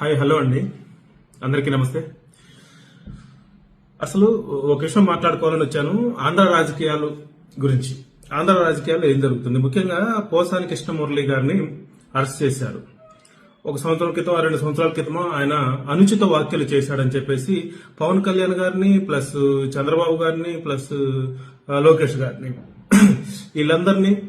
Hi hello అండి. అందరికీ నమస్తే. అసలు ఒక విషయం మాట్లాడుకోవాలని వచ్చాను. ఆంధ్ర రాజకీయాలు గురించి. ఆంధ్ర రాజకీయాల్లో ఏం జరుగుతుంది? ముఖ్యంగా పోసాని కృష్ణమురళి గారిని అరెస్ట్ చేశారు. ఒక సంవత్సరం క్రితం రెండు సంవత్సరాల క్రితం ఆయన అనుచిత వ్యాఖ్యలు చేశాడని చెప్పేసి పవన్ కళ్యాణ్ గారిని ప్లస్ చంద్రబాబు గారిని ప్లస్ లోకేష్ గారిని. వీళ్ళందరినీ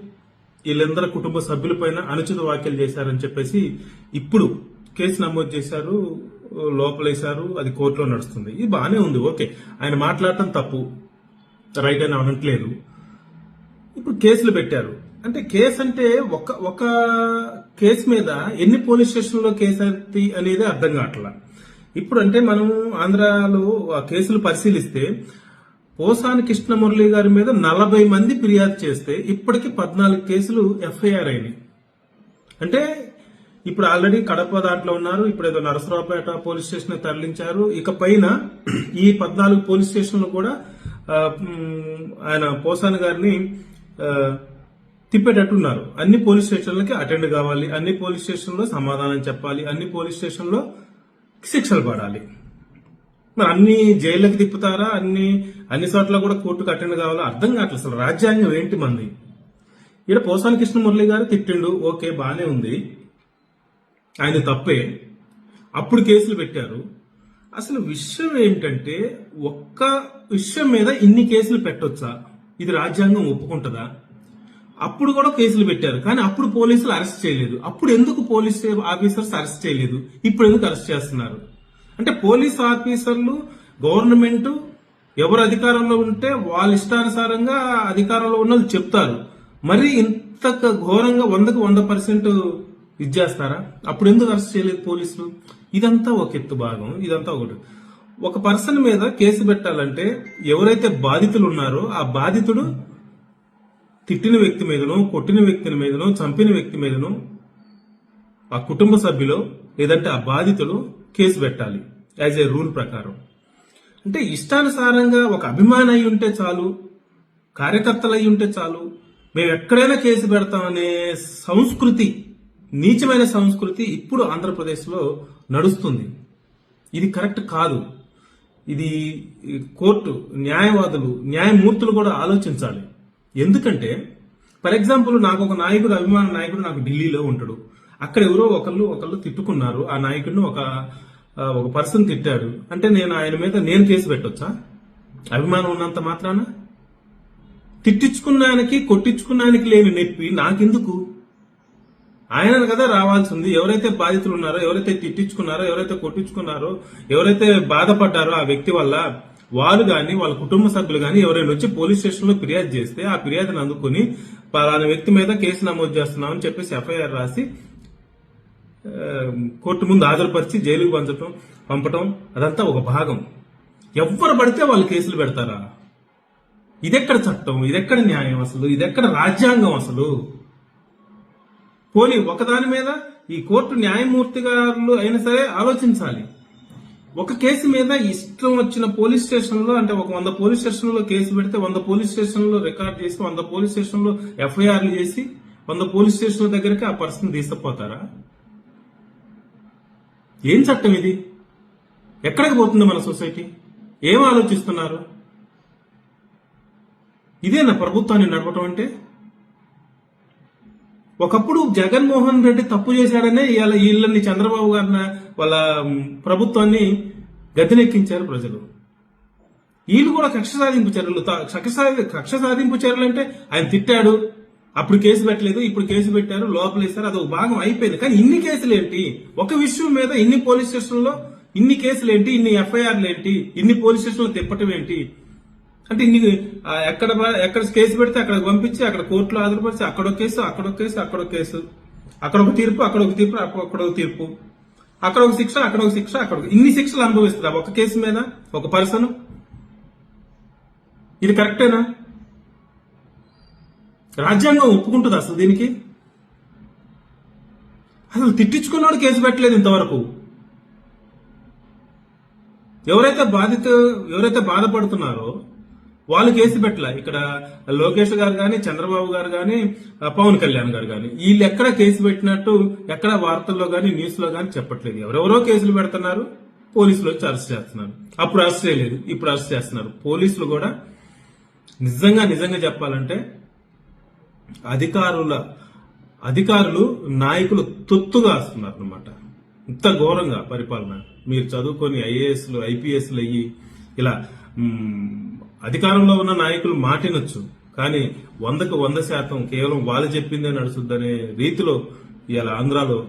వీళ్ళందరి కుటుంబ సభ్యులపైన అనుచిత వ్యాఖ్యలు చేశారని చెప్పేసి ఇప్పుడు కేసు నమోదు చేశారు లోపలేశారు అది కోర్టులో నడుస్తుంది. ఇది బాగానే ఉంది ఓకే. ఆయన మాట్లాడటం తప్పు. రైట్ అని అనట్లేదు. ఇప్పుడు కేసులు పెట్టారు. అంటే కేసు అంటే ఒక ఒక కేసు మీద ఎన్ని పోలీస్ స్టేషన్లో కేసు అనేది అర్థం కావట్లా. ఇప్పుడు అంటే మనం ఆంధ్రాలో ఆ కేసులు పరిశీలిస్తే పోసాని కృష్ణమురళి గారి మీద నలభై మంది ఫిర్యాదు చేస్తే ఇప్పటికీ పద్నాలుగు కేసులు ఎఫ్ఐఆర్ అయినాయి. అంటే ఇప్పుడు ఆల్రెడీ కడప దాంట్లో ఉన్నారు. ఇప్పుడు ఏదో నరసరావుపేట పోలీస్ స్టేషన్ తరలించారు. ఇక పైన ఈ పద్నాలుగు పోలీస్ స్టేషన్లు కూడా ఆయన పోసాని గారిని తిప్పేటట్టున్నారు. అన్ని పోలీస్ స్టేషన్లకి అటెండ్ కావాలి. అన్ని పోలీస్ స్టేషన్లో సమాధానం చెప్పాలి. అన్ని పోలీస్ స్టేషన్లో శిక్షలు పడాలి. మరి అన్ని జైళ్ళకి తిప్పుతారా? అన్ని అన్ని చోట్ల కూడా కోర్టుకు అటెండ్ కావాలా? అర్థం కావట్లేదు అసలు. రాజ్యాంగం ఏంటి మంది? ఇక్కడ పోసాని కృష్ణమురళి గారు తిట్టిండు. ఓకే బానే ఉంది. ఆయన తప్పే. అప్పుడు కేసులు పెట్టారు. అసలు విషయం ఏంటంటే ఒక్క విషయం మీద ఇన్ని కేసులు పెట్టొచ్చా? ఇది రాజ్యాంగం ఒప్పుకుంటుందా? అప్పుడు కూడా కేసులు పెట్టారు. కానీ అప్పుడు పోలీసులు అరెస్ట్ చేయలేదు. అప్పుడు ఎందుకు పోలీస్ ఆఫీసర్స్ అరెస్ట్ చేయలేదు? ఇప్పుడు ఎందుకు అరెస్ట్ చేస్తున్నారు? అంటే పోలీస్ ఆఫీసర్లు గవర్నమెంట్ ఎవరు అధికారంలో ఉంటే వాళ్ళ ఇష్టానుసారంగా అధికారంలో ఉన్న చెప్తారు. మరి ఇంత ఘోరంగా వందకు వంద పర్సెంట్ ఇచ్చేస్తారా అప్పుడు ఎందుకు అరెస్ట్ చేయలేదు పోలీసులు? ఇదంతా ఒక ఎత్తు భాగం. ఇదంతా ఒకటి. ఒక పర్సన్ మీద కేసు పెట్టాలంటే ఎవరైతే బాధితులు ఉన్నారో ఆ బాధితుడు తిట్టిన వ్యక్తి మీదనో కొట్టిన వ్యక్తి మీదనో చంపిన వ్యక్తి మీదనో ఆ కుటుంబ సభ్యులు లేదంటే ఆ బాధితులు కేసు పెట్టాలి. యాజ్ ఏ రూల్ ప్రకారం. అంటే ఇష్టానుసారంగా ఒక అభిమాని అయి ఉంటే చాలు కార్యకర్తలు అయి ఉంటే చాలు మేము ఎక్కడైనా కేసు పెడతామనే సంస్కృతి నీచమైన సంస్కృతి ఇప్పుడు ఆంధ్రప్రదేశ్లో నడుస్తుంది. ఇది కరెక్ట్ కాదు. ఇది కోర్టు న్యాయవాదులు న్యాయమూర్తులు కూడా ఆలోచించాలి. ఎందుకంటే ఫర్ ఎగ్జాంపుల్ నాకు ఒక నాయకుడు అభిమాన నాయకుడు నాకు ఢిల్లీలో ఉంటాడు. అక్కడ ఎవరో ఒకళ్ళు ఒకళ్ళు తిట్టుకున్నారు. ఆ నాయకుడిని ఒక ఒక పర్సన్ తిట్టాడు. అంటే నేను ఆయన మీద నేను కేసు పెట్టొచ్చా? అభిమానం ఉన్నంత మాత్రాన? తిట్టించుకున్నానికి కొట్టించుకున్నానికి లేని నొప్పి నాకెందుకు? ఆయన కదా రావాల్సి ఉంది ఎవరైతే బాధితులు ఉన్నారో ఎవరైతే తిట్టించుకున్నారో ఎవరైతే కొట్టించుకున్నారో ఎవరైతే బాధపడ్డారో ఆ వ్యక్తి వల్ల వారు కానీ వాళ్ళ కుటుంబ సభ్యులు కానీ ఎవరైనా వచ్చి పోలీస్ స్టేషన్లో ఫిర్యాదు చేస్తే ఆ ఫిర్యాదును అందుకుని పలానా వ్యక్తి మీద కేసు నమోదు చేస్తున్నామని చెప్పేసి ఎఫ్ఐఆర్ రాసి కోర్టు ముందు హాజరుపరిచి జైలుకు పంచటం పంపటం అదంతా ఒక భాగం. ఎవ్వరు పడితే వాళ్ళు కేసులు పెడతారా? ఇదెక్కడ చట్టం? ఇదెక్కడ న్యాయం అసలు? ఇదెక్కడ రాజ్యాంగం అసలు? పోనీ ఒకదాని మీద ఈ కోర్టు న్యాయమూర్తి గారు అయినా సరే ఆలోచించాలి. ఒక కేసు మీద ఇష్టం వచ్చిన పోలీస్ స్టేషన్లో అంటే ఒక వంద పోలీస్ స్టేషన్లో కేసు పెడితే వంద పోలీస్ స్టేషన్లో రికార్డ్ చేసి వంద పోలీస్ స్టేషన్లో ఎఫ్ఐఆర్లు చేసి వంద పోలీస్ స్టేషన్ల దగ్గరికి ఆ పర్సన్ తీసుకుపోతారా? ఏం చట్టం ఇది? ఎక్కడికి పోతుంది మన సొసైటీ? ఏం ఆలోచిస్తున్నారు? ఇదేనా ప్రభుత్వాన్ని నడపటం అంటే? ఒకప్పుడు జగన్మోహన్ రెడ్డి తప్పు చేశాడనే ఇవాళ వీళ్ళని చంద్రబాబు గారిన వాళ్ళ ప్రభుత్వాన్ని గతినెక్కించారు ప్రజలు. వీళ్ళు కూడా కక్ష సాధింపు చర్యలు తా- కక్ష కక్ష సాధింపు చర్యలు అంటే ఆయన తిట్టాడు అప్పుడు కేసు పెట్టలేదు ఇప్పుడు కేసు పెట్టారు లోపలేస్తారు అది ఒక భాగం అయిపోయింది. కానీ ఇన్ని కేసులు ఏంటి? ఒక విషయం మీద ఇన్ని పోలీస్ స్టేషన్లో ఇన్ని కేసులు ఏంటి? ఇన్ని ఎఫ్ఐఆర్లు ఏంటి? ఇన్ని పోలీస్ స్టేషన్లో తిప్పటం ఏంటి? అంటే ఇన్ని ఎక్కడ ఎక్కడ కేసు పెడితే అక్కడ పంపించి అక్కడ కోర్టులో హాజరుపరిచి అక్కడ ఒక కేసు అక్కడ ఒక కేసు అక్కడ ఒక కేసు. అక్కడ ఒక తీర్పు అక్కడ ఒక తీర్పు అక్కడ ఒక తీర్పు. అక్కడ ఒక శిక్ష అక్కడ ఒక శిక్ష అక్కడ ఒక- ఇన్ని శిక్షలు అనుభవిస్తుందా. ఒక కేసు మీద ఒక పర్సన్. ఇది కరెక్టేనా? రాజ్యాంగం ఒప్పుకుంటుంది అసలు దీనికి? అసలు తిట్టించుకున్నాడు కేసు పెట్టలేదు ఇంతవరకు. ఎవరైతే బాధిత ఎవరైతే బాధపడుతున్నారో వాళ్ళు కేసు పెట్టలే. ఇక్కడ లోకేష్ గారు కానీ చంద్రబాబు గారు కానీ పవన్ కళ్యాణ్ గారు కానీ వీళ్ళు ఎక్కడ కేసు పెట్టినట్టు ఎక్కడ వార్తల్లో కానీ న్యూస్లో కానీ చెప్పట్లేదు. ఎవరెవరో కేసులు పెడుతున్నారు? పోలీసులు వచ్చి అరెస్ట్ చేస్తున్నారు. అప్పుడు అరెస్ట్ చేయలేదు. ఇప్పుడు అరెస్ట్ చేస్తున్నారు. పోలీసులు కూడా నిజంగా నిజంగా చెప్పాలంటే అధికారుల అధికారులు నాయకులు తొత్తుగా వస్తున్నారు అనమాట ఇంత ఘోరంగా పరిపాలన. మీరు చదువుకొని ఐఏఎస్లు ఐపీఎస్లు అయ్యి ఇలా అధికారంలో ఉన్న నాయకులు మాటినొచ్చు కానీ వందకు వంద శాతం కేవలం వాళ్ళు చెప్పిందే నడుస్తుందనే రీతిలో ఇవాళ ఆంధ్రాలో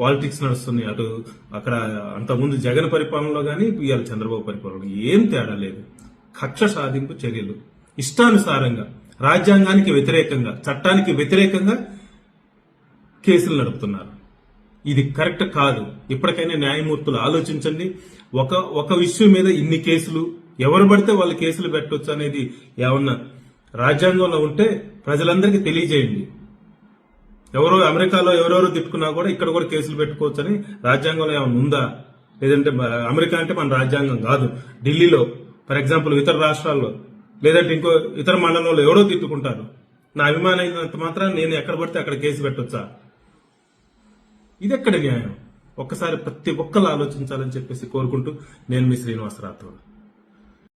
పాలిటిక్స్ నడుస్తుంది అటు అక్కడ అంతకుముందు జగన్ పరిపాలనలో కానీ ఇవాళ చంద్రబాబు పరిపాలనలో ఏం తేడా లేదు. కక్ష సాధింపు చర్యలు. ఇష్టానుసారంగా రాజ్యాంగానికి వ్యతిరేకంగా చట్టానికి వ్యతిరేకంగా కేసులు నడుపుతున్నారు. ఇది కరెక్ట్ కాదు. ఇప్పటికైనా న్యాయమూర్తులు ఆలోచించండి. ఒక ఒక విషయం మీద ఇన్ని కేసులు ఎవరు పడితే వాళ్ళు కేసులు పెట్టొచ్చు అనేది ఏమన్నా రాజ్యాంగంలో ఉంటే ప్రజలందరికీ తెలియజేయండి. ఎవరో అమెరికాలో ఎవరెవరు తిట్టుకున్నా కూడా ఇక్కడ కూడా కేసులు పెట్టుకోవచ్చని రాజ్యాంగంలో ఏమైనా ఉందా? లేదంటే అమెరికా అంటే మన రాజ్యాంగం కాదు. ఢిల్లీలో ఫర్ ఎగ్జాంపుల్ ఇతర రాష్ట్రాల్లో లేదంటే ఇంకో ఇతర మండలంలో ఎవరో తిట్టుకుంటారు. నా అభిమానం అయినంత మాత్రం నేను ఎక్కడ పడితే అక్కడ కేసు పెట్టొచ్చా? ఇది ఎక్కడ న్యాయం? ఒక్కసారి ప్రతి ఒక్కరు ఆలోచించాలని చెప్పేసి కోరుకుంటూ నేను మీ శ్రీనివాస